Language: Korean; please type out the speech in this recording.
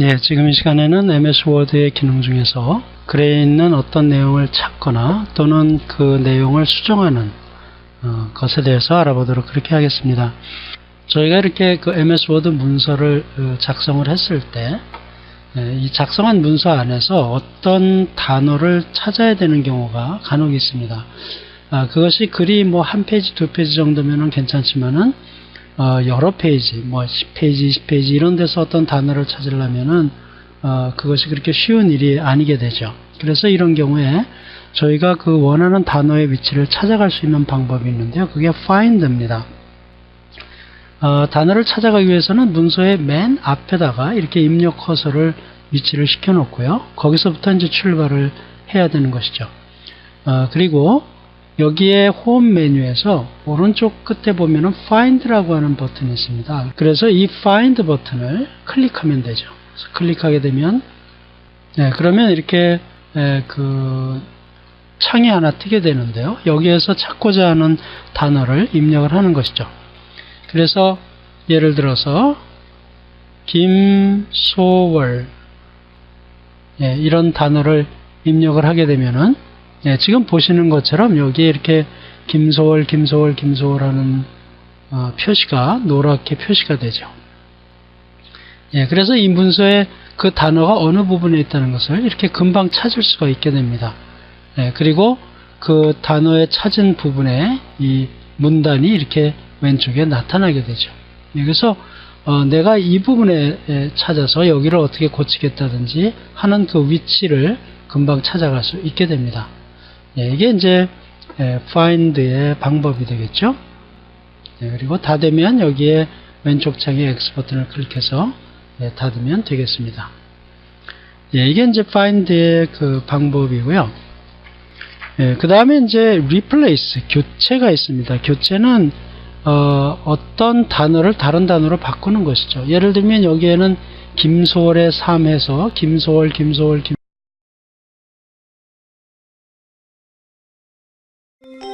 예, 지금 이 시간에는 MS 워드의 기능 중에서 글에 있는 어떤 내용을 찾거나 또는 그 내용을 수정하는 어, 것에 대해서 알아보도록 그렇게 하겠습니다. 저희가 이렇게 그 MS 워드 문서를 어, 작성을 했을 때, 예, 이 작성한 문서 안에서 어떤 단어를 찾아야 되는 경우가 간혹 있습니다. 아, 그것이 글이 뭐 한 페이지, 두 페이지 정도면은 괜찮지만은 어, 여러 페이지, 뭐 10페이지, 20페이지 이런 데서 어떤 단어를 찾으려면은 어, 그것이 그렇게 쉬운 일이 아니게 되죠. 그래서 이런 경우에 저희가 그 원하는 단어의 위치를 찾아갈 수 있는 방법이 있는데요. 그게 find입니다. 어, 단어를 찾아가기 위해서는 문서의 맨 앞에다가 이렇게 입력 커서를 위치를 시켜 놓고요. 거기서부터 이제 출발을 해야 되는 것이죠. 어, 그리고 여기에 홈 메뉴에서 오른쪽 끝에 보면은 find라고 하는 버튼이 있습니다. 그래서 이 find 버튼을 클릭하면 되죠. 클릭하게 되면 네, 그러면 이렇게 에, 그 창이 하나 뜨게 되는데요. 여기에서 찾고자 하는 단어를 입력을 하는 것이죠. 그래서 예를 들어서 김소월 예, 이런 단어를 입력을 하게 되면은 예, 지금 보시는 것처럼 여기에 이렇게 김소월, 김소월, 김소월 하는 어, 표시가 노랗게 표시가 되죠. 예, 그래서 이 문서에 그 단어가 어느 부분에 있다는 것을 이렇게 금방 찾을 수가 있게 됩니다. 예, 그리고 그 단어에 찾은 부분에 이 문단이 이렇게 왼쪽에 나타나게 되죠. 예, 그래서 어, 내가 이 부분에 에, 찾아서 여기를 어떻게 고치겠다든지 하는 그 위치를 금방 찾아갈 수 있게 됩니다. 예, 이게 이제 에, find의 방법이 되겠죠. 예, 그리고 닫으면 여기에 왼쪽 창에 X 버튼을 클릭해서 예, 닫으면 되겠습니다. 예, 이게 이제 find의 그 방법이고요. 예, 그 다음에 이제 replace 교체가 있습니다. 교체는 어, 떤 단어를 다른 단어로 바꾸는 것이죠. 예를 들면 여기에는 김소월의 삶에서 김소월, 김소월, 김 you